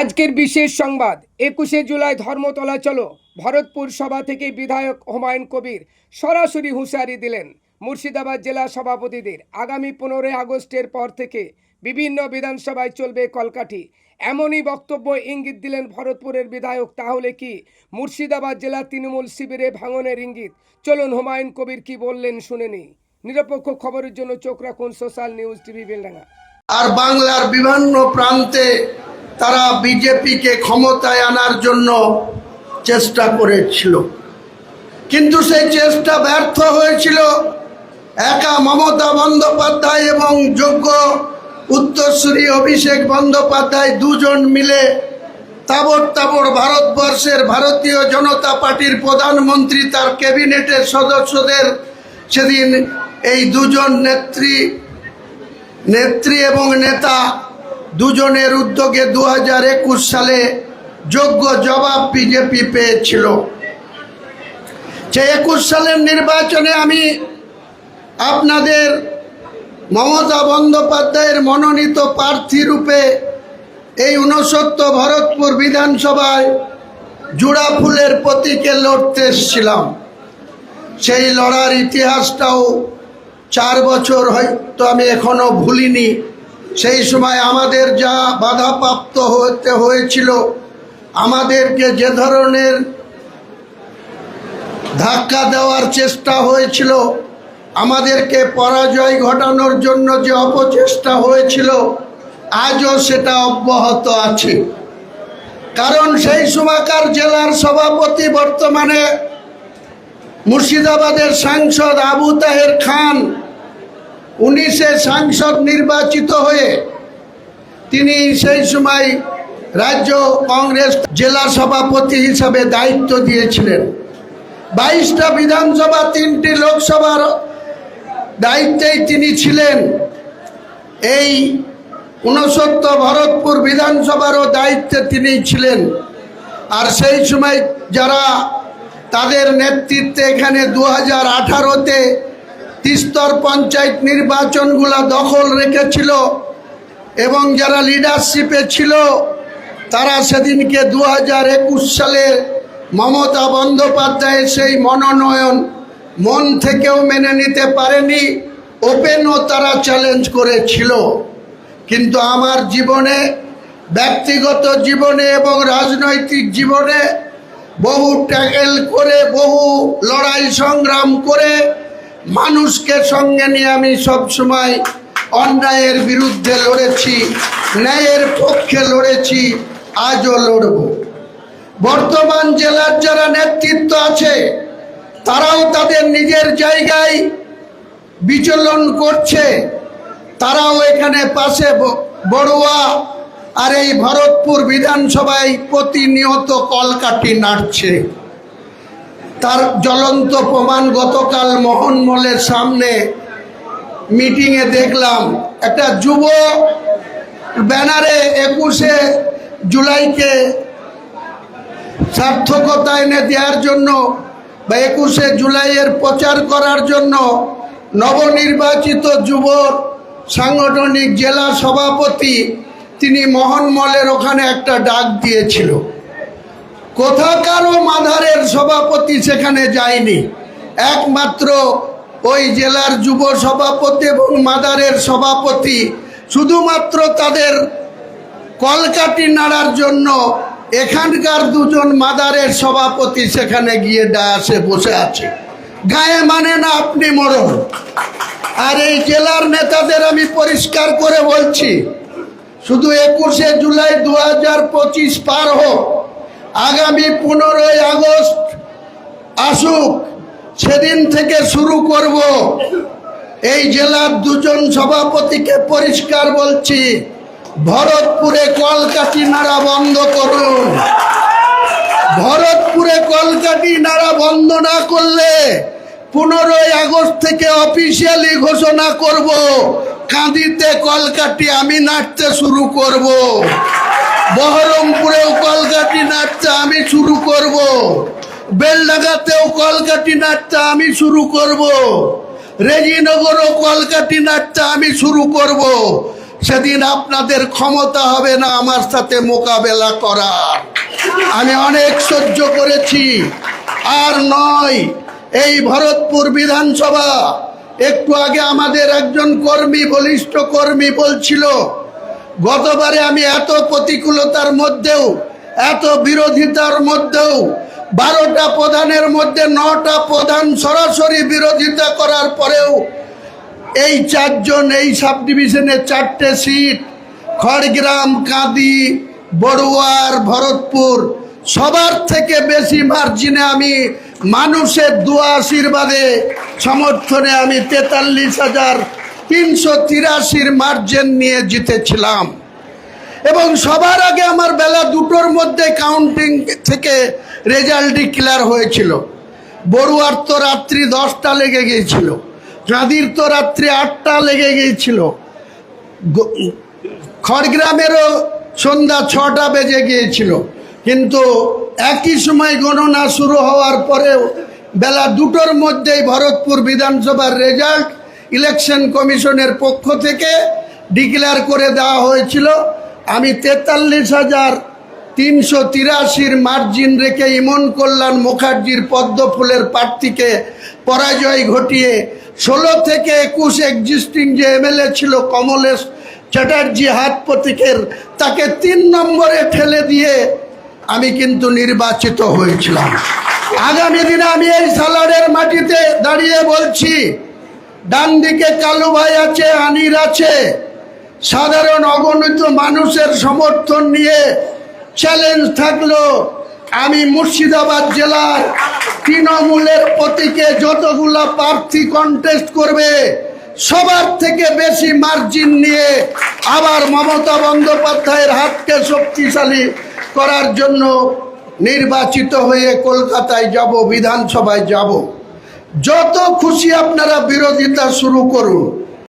আজকের বিশেষ সংবাদ, একুশে জুলাই ধর্মতলা, চলো। ভরতপুর সভা থেকে বিধায়ক হুমায়ুন কবির সরাসরি হুঁশিয়ারি দিলেন মুর্শিদাবাদ জেলা সভাপতিদের। আগামী পনেরোই আগস্টের পর থেকে বিভিন্ন বিধানসভায় চলবে কলকাঠি। এমনই বক্তব্য ইঙ্গিত দিলেন ভরতপুরের বিধায়ক। তাহলে কি মুর্শিদাবাদ জেলা তৃণমূল শিবিরে ভাঙনের ইঙ্গিত? চলুন হুমায়ুন কবির কি বললেন শুনে নিই। নিরপেক্ষ খবরের জন্য চোখ রাখুন সোশ্যাল নিউজ টিভি বেলডাঙ্গা। আর বাংলার বিভিন্ন প্রান্তে তারা বিজেপিকে ক্ষমতায় আনার জন্য চেষ্টা করেছিল। কিন্তু সেই চেষ্টা ব্যর্থ হয়েছিল। একা মমতা বন্দ্যোপাধ্যায় এবং যোগ্য উত্তরসূরি অভিষেক বন্দ্যোপাধ্যায় দুজন মিলে তাবড় তাবড় ভারতবর্ষের ভারতীয় জনতা পার্টির প্রধানমন্ত্রী তার ক্যাবিনেটের সদস্যদের সেদিন এই দুজন নেত্রী নেত্রী এবং নেতা দুজনের উদ্যোগে দু হাজার একুশ সালে যোগ্য জবাব বিজেপি পেয়েছিল। যে একুশ সালের নির্বাচনে আমি আপনাদের মমতা বন্দ্যোপাধ্যায়ের মনোনীত প্রার্থী রূপে এই ঊনসত্তর ভরতপুর বিধানসভায় জুড়া ফুলের প্রতীকে লড়তে এসেছিলাম। সেই লড়ার ইতিহাসটাও চার বছর হয়তো আমি এখনও ভুলিনি। সেই সময় আমাদের যা বাধাপ্রাপ্ত হতে হয়েছিল, আমাদেরকে যে ধরনের ধাক্কা দেওয়ার চেষ্টা হয়েছিল, আমাদেরকে পরাজয় ঘটানোর জন্য যে অপচেষ্টা হয়েছিল, আজও সেটা অব্যাহত আছে। কারণ সেই সময়কার জেলার সভাপতি বর্তমানে মুর্শিদাবাদের সাংসদ আবু তাহের খান উনিশে সাংসদ নির্বাচিত হয়ে তিনি সেই সময় রাজ্য কংগ্রেস জেলা সভাপতি হিসাবে দায়িত্ব দিয়েছিলেন। বাইশটা বিধানসভা, তিনটি লোকসভার দায়িত্বেই তিনি ছিলেন। এই ঊনসত্তর ভরতপুর বিধানসভারও দায়িত্বে তিনি ছিলেন। আর সেই সময় যারা তাদের নেতৃত্বে এখানে দু হাজার আঠারোতে তিস্তর পঞ্চায়েত নির্বাচনগুলা দখল রেখেছিল এবং যারা লিডারশিপে ছিল, তারা সেদিনকে দু হাজার একুশ সালে মমতা বন্দ্যোপাধ্যায়ের সেই মনোনয়ন মন থেকেও মেনে নিতে পারেনি, ওপেনও তারা চ্যালেঞ্জ করেছিল। কিন্তু আমার জীবনে, ব্যক্তিগত জীবনে এবং রাজনৈতিক জীবনে বহু ট্যাকেল করে, বহু লড়াই সংগ্রাম করে মানুষকে সঙ্গে নিয়ে আমি সবসময় অন্যায়ের বিরুদ্ধে লড়েছি, ন্যায়ের পক্ষে লড়েছি, আজও লড়ব। বর্তমান জেলার যারা নেতৃত্ব আছে, তারাও তাদের নিজের জায়গায় বিচলন করছে। তারাও এখানে পাশে বড়ুয়া আর এই ভরতপুর বিধানসভায় প্রতিনিয়ত কলকাঠি নাড়ছে। তার জ্বলন্ত প্রমাণ গতকাল মোহনমলের সামনে মিটিংয়ে দেখলাম। একটা যুব ব্যানারে একুশে জুলাইকে সার্থকতা এনে দেওয়ার জন্য বা একুশে জুলাইয়ের প্রচার করার জন্য নবনির্বাচিত যুব সাংগঠনিক জেলা সভাপতি তিনি মোহনমলের ওখানে একটা ডাক দিয়েছিল। কোথাকারও মাধারের সভাপতি সেখানে যায়নি। একমাত্র ওই জেলার যুব সভাপতি এবং মাদারের সভাপতি, শুধুমাত্র তাদের কলকাটি নাড়ার জন্য এখানকার দুজন মাদারের সভাপতি সেখানে গিয়ে ডায়াসে বসে আছে। গায়ে মানে না আপনি মরণ। আর এই জেলার নেতাদের আমি পরিষ্কার করে বলছি, শুধু একুশে জুলাই দু হাজার পঁচিশ পার হোক আগামী পনেরোই আগস্ট আসুক, সেদিন থেকে শুরু করব। এই জেলার দুজন সভাপতিকে পরিষ্কার বলছি, ভরতপুরে কলকাঠি নাড়া বন্ধ করুন। ভরতপুরে কলকাঠি নাড়া বন্ধ না করলে পনেরোই আগস্ট থেকে অফিসিয়ালি ঘোষণা করব, কাঁদিতে কলকাঠি আমি নাড়তে শুরু করব। বহরমপুরেও কলকাঠি নাড়তে আমি শুরু করব। বেলডাঙ্গাতেও কলকাঠি নাচটা আমি শুরু করব। রেজিনগরও কলকাঠি নাচটা আমি শুরু করব। সেদিন আপনাদের ক্ষমতা হবে না আমার সাথে মোকাবেলা করার। আমি অনেক সহ্য করেছি। আর নয়, এই ভরতপুর বিধানসভা, একটু আগে আমাদের একজন কর্মী, বলিষ্ঠ কর্মী বলছিল গতবারে আমি এত প্রতিকূলতার মধ্যেও, এত বিরোধিতার মধ্যেও, বারোটা প্রধানের মধ্যে নটা প্রধান সরাসরি বিরোধিতা করার পরেও এই চারজন, এই সাব ডিভিশনে চারটে সিট, খড়গ্রাম, কাঁদি, বড়ুয়ার, ভরতপুর, সবার থেকে বেশি মার্জিনে আমি মানুষের দোয়া আশীর্বাদে সমর্থনে আমি তেতাল্লিশ হাজার তিনশো তিরাশির মার্জিন নিয়ে জিতেছিলাম। এবং সবার আগে আমার বেলা দুটোর মধ্যে কাউন্টিং থেকে রেজাল্ট ডিক্লেয়ার হয়েছিল। বড়ুয়ার তো রাত্রি দশটা লেগে গিয়েছিল। চাঁদির তো রাত্রি আটটা লেগে গিয়েছিল। খড়গ্রামেরও সন্ধ্যা ছটা বেজে গিয়েছিল। কিন্তু একই সময় গণনা শুরু হওয়ার পরেও বেলা দুটোর মধ্যেই ভরতপুর বিধানসভার রেজাল্ট ইলেকশন কমিশনের পক্ষ থেকে ডিক্লেয়ার করে দেওয়া হয়েছিল, আমি তেতাল্লিশ হাজার তিনশো তিরাশির মার্জিন রেখে ইমন কল্যাণ মুখার্জির পদ্ম ফুলের প্রার্থীকে পরাজয় ঘটিয়ে ষোলো থেকে একুশ এক্সিস্টিং যে এমএলএ ছিল কমলেশ চ্যাটার্জি হাত প্রতীকের, তাকে তিন নম্বরে ঠেলে দিয়ে আমি কিন্তু নির্বাচিত হয়েছিলাম। আগামী দিনে আমি এই সালাডের মাটিতে দাঁড়িয়ে বলছি ডান দিকে কালু ভাই আছে, আনির আছে। সাধারণ অগণিত মানুষের সমর্থন নিয়ে চ্যালেঞ্জ থাকল। আমি মুর্শিদাবাদ জেলার তৃণমূলের প্রতীকে যতগুলো প্রার্থী কন্টেস্ট করবে, সবার থেকে বেশি মার্জিন নিয়ে আবার মমতা বন্দ্যোপাধ্যায়ের হাতকে শক্তিশালী করার জন্য নির্বাচিত হয়ে কলকাতায় যাব, বিধানসভায় যাব। যত খুশি আপনারা বিরোধিতা শুরু করুন।